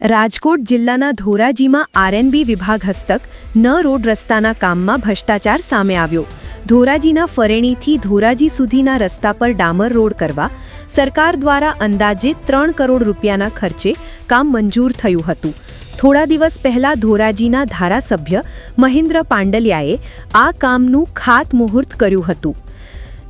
રાજકોટ જિલ્લાના ધોરાજીમાં આરએનબી વિભાગ હસ્તક ન રોડ રસ્તાના કામમાં ભ્રષ્ટાચાર સામે આવ્યો. ધોરાજીના ફરેણીથી ધોરાજી સુધીના રસ્તા પર ડામર રોડ કરવા સરકાર દ્વારા અંદાજે ત્રણ કરોડ રૂપિયાના ખર્ચે કામ મંજૂર થયું હતું. થોડા દિવસ પહેલા ધોરાજીના ધારાસભ્ય મહેન્દ્ર પાંડલિયાએ આ કામનું ખાતમુહૂર્ત કર્યું હતું.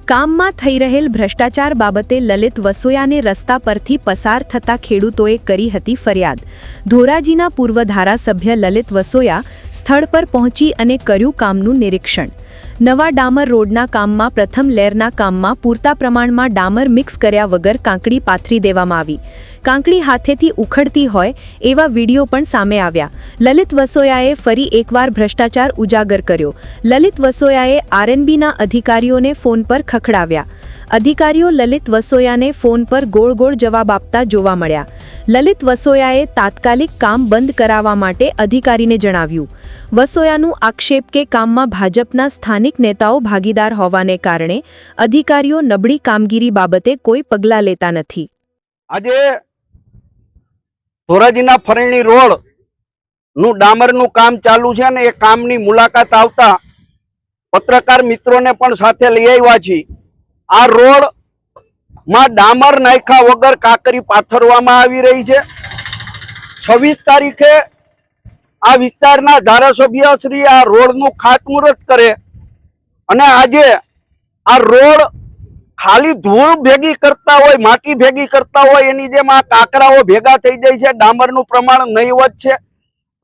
કામમાં થઈ રહેલ ભ્રષ્ટાચાર બાબતે લલિત વસોયાને રસ્તા પરથી પસાર થતા ખેડૂતોએ કરી હતી ફરિયાદ. ધોરાજીના પૂર્વ ધારાસભ્ય લલિત વસોયા સ્થળ પર પહોંચી અને કર્યું કામનું નિરીક્ષણ. નવા ડામર રોડના કામમાં પ્રથમ લેરના કામમાં પૂરતા પ્રમાણમાં ડામર મિક્સ કર્યા વગર કાંકડી પાથરી દેવામાં આવી. કાંકડી હાથેથી ઉખડતી હોય એવા વીડિયો પણ સામે આવ્યા. લલિત વસોયાએ ફરી એકવાર ભ્રષ્ટાચાર ઉજાગર કર્યો. લલિત વસોયાએ આરએનબીના અધિકારીઓને ફોન પર ખખડાવ્યા. અધિકારીઓ લલિત વસોયાને ફોન પર ગોળ ગોળ જવાબ આપતા જોવા મળ્યા. લલિત વસોયાએ તાત્કાલિક કામ બંધ કરાવવા માટે અધિકારીને જણાવ્યું. વસોયાનું આક્ષેપ કે કામમાં ભાજપના સ્થાનિક નેતાઓ ભાગીદાર હોવાને કારણે અધિકારીઓ નબળી કામગીરી બાબતે કોઈ પગલાં લેતા નથી. આજે ધોરાજીના ફરણી રોડનું ડામરનું કામ ચાલુ છે અને એ કામની મુલાકાત આવતા પત્રકાર મિત્રોને પણ સાથે લઈ આવ્યા છીએ. આ રોડમાં ડામર નાખ્યા વગર કાકરી પાથરવામાં આવી રહી છે. છવ્વીસ તારીખે આ વિસ્તારના ધારાસભ્ય શ્રી આ રોડનું ખાતમુહૂર્ત કરે અને આજે આ રોડ ખાલી ધૂળ ભેગી કરતા હોય, માટી ભેગી કરતા હોય, એની જેમ આ કાંકરાઓ ભેગા થઈ જાય છે. ડામરનું પ્રમાણ નહીવત છે.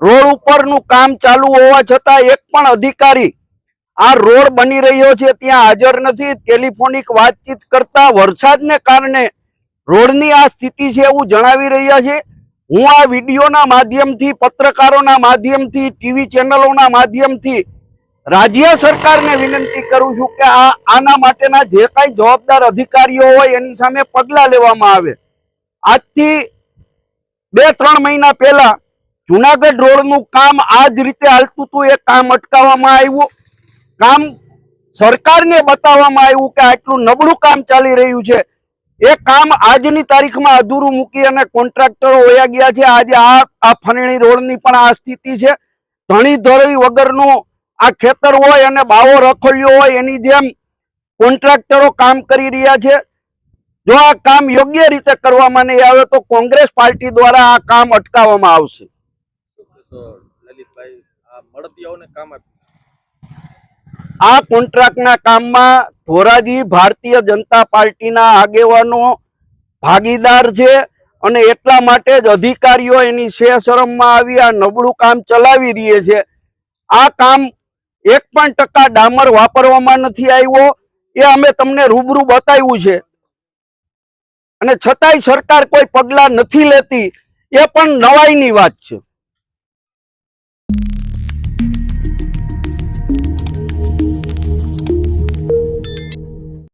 રોડ ઉપરનું કામ ચાલુ હોવા છતાં એક પણ અધિકારી આ રોડ બની રહ્યો છે, ત્યાં હાજર નથી. ટેલિફોનિક વાતચીત કરતા વરસાદને કારણે રોડની આ સ્થિતિ છે એવું જણાવી રહ્યા છે. હું આ વિડીયોના માધ્યમથી, પત્રકારોના માધ્યમથી, ટીવી ચેનલોના માધ્યમથી રાજ્ય સરકારને વિનંતી કરું છું કે આ આના માટેના જે કાંઈ જવાબદાર અધિકારીઓ હોય એની સામે પગલાં લેવામાં આવે. આજથી બે ત્રણ મહિના પહેલા જુનાગઢ રોડનું કામ આ જ રીતે હાલતું હતું. એ કામ અટકાવવામાં આવ્યું. કામ સરકારને બતાવવામાં આવ્યું કે આટલું નબળું કામ ચાલી રહ્યું છે. એ કામ આજની તારીખમાં અધૂરું મૂકી અને કોન્ટ્રાક્ટરો હોયા ગયા છે. આજે આ આ ફરણી રોડની પણ આ સ્થિતિ છે. ધણી ધરોઈ વગરનું આ ખેતર હોય અને બાવો રખોલ્યો હોય એની જેમ કોન્ટ્રાક્ટરો કામ કરી રહ્યા છે. જો આ કામ યોગ્ય રીતે કરવામાં નહીં આવે તો કોંગ્રેસ પાર્ટી દ્વારા આ કામ અટકાવવામાં આવશે. લલિતભાઈ આ કોન્ટ્રાક્ટના કામમાં ધોરાજી ભારતીય જનતા પાર્ટીના આગેવાનો ભાગીદાર છે અને એટલા માટે જ અધિકારીઓ એની શરમમાં આવી આ નબળું કામ ચલાવી રહી છે. આ કામ એક પણ ટકા ડામર વાપરવામાં નથી આવ્યો. એ અમે તમને રૂબરૂ બતાવ્યું છે. અને છતાંય સરકાર કોઈ પગલાં નથી લેતી. એ પણ નવાઈની વાત છે.